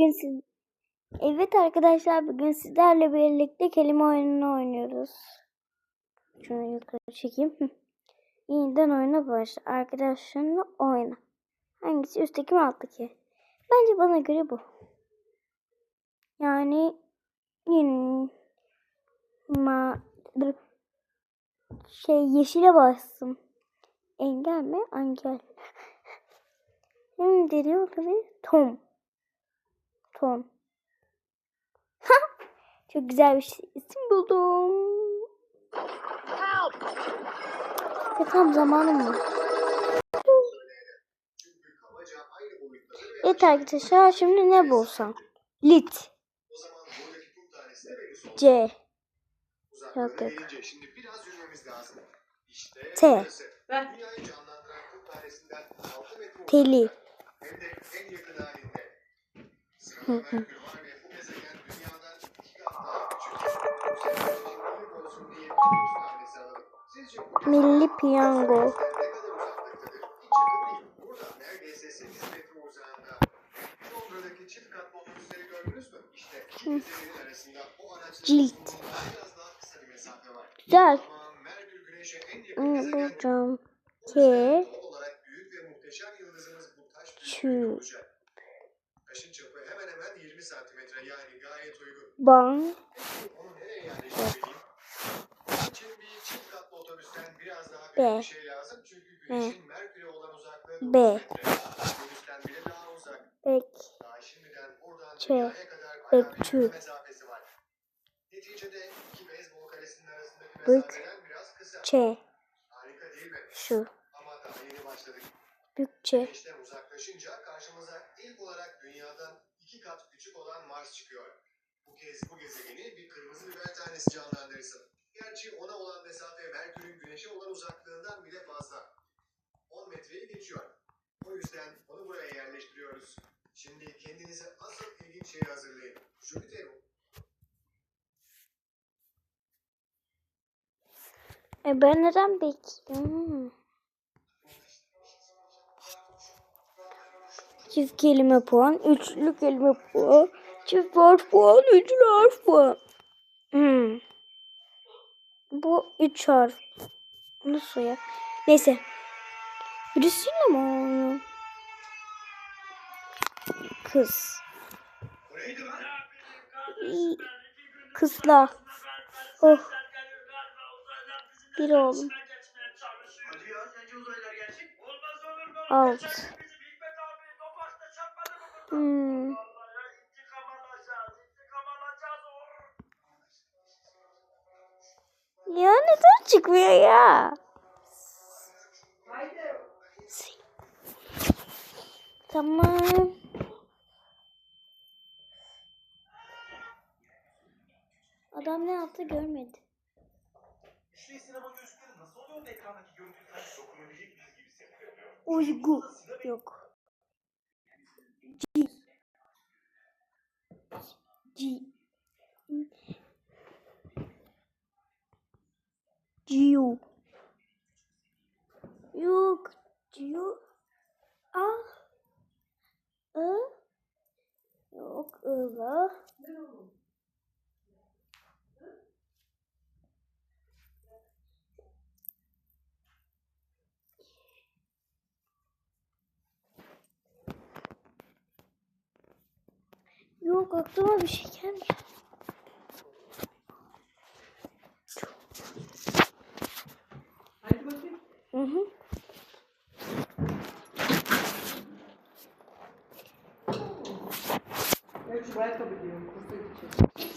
Bugün siz... Evet arkadaşlar bugün sizlerle birlikte kelime oyununu oynuyoruz. Şunu yukarı çekeyim. Yeniden oyuna başla. Arkadaşlarınla oyna. Hangisi üstteki mi alttaki? Bence bana göre bu. Yani yine ma şey yeşile bastım. Engel mi? Engel. Şimdi ne oldu? Tom. Tom. Çok güzel bir şey. isim buldum. Ya tam zamanım mı? Evet arkadaşlar şimdi ne bulsam? Lit. C. Yok yok. T. burası. O araçların Cilt. Güzel. Ama Merkür Güneş'e 50 santimetre yani gayet uygun. Bang. Peki onu nereye yerleştirmeliyim? için bir çift katlı otobüsten biraz daha büyük bir şey lazım. Çünkü güneşin Merkür'e olan uzaklığı 9 metre. Venüs'ten bile daha uzak. Bek. Daha şimdiden buradan Ç dünyaya kadar bayağı bir mesafesi var. Neticede iki beyzbol karesinin arasındaki mesafeden biraz kısa. Ç. Harika değil mi? Şu. Ama daha yeni başladık. Bütçe. Güneşten uzaklaşınca karşımıza ilk olarak dünyadan iki kat küçük olan Mars çıkıyor. Bu kez bu gezegeni bir kırmızı biber tanesi canlandırırsın. Gerçi ona olan mesafe Merkür'ün Güneş'e olan uzaklığından bile fazla. 10 metreyi geçiyor. O yüzden onu buraya yerleştiriyoruz. Şimdi kendinize asıl ilginç şeyi hazırlayın. Jüpiter E ben neden bekliyorum? Çift kelime puan, üçlü kelime puan, çift harf puan, üçlü harf puan. Hmm. Bu üç harf. Nasıl ya? Neyse. Birisiyle mi oynuyor? Kız. Kızla. Oh. Bir oğlum. Alt. Hmm. Ya neden çıkmıyor ya? Tamam. Adam ne yaptı görmedi. İşte sinema? Uygu yok. G. Gio. Yok. Gio. Ah. I. Yok. Ila. Hadi bakayım. Hı hı. Ben şu ayakkabı giyiyorum. Kursa gideceğim. Tamam.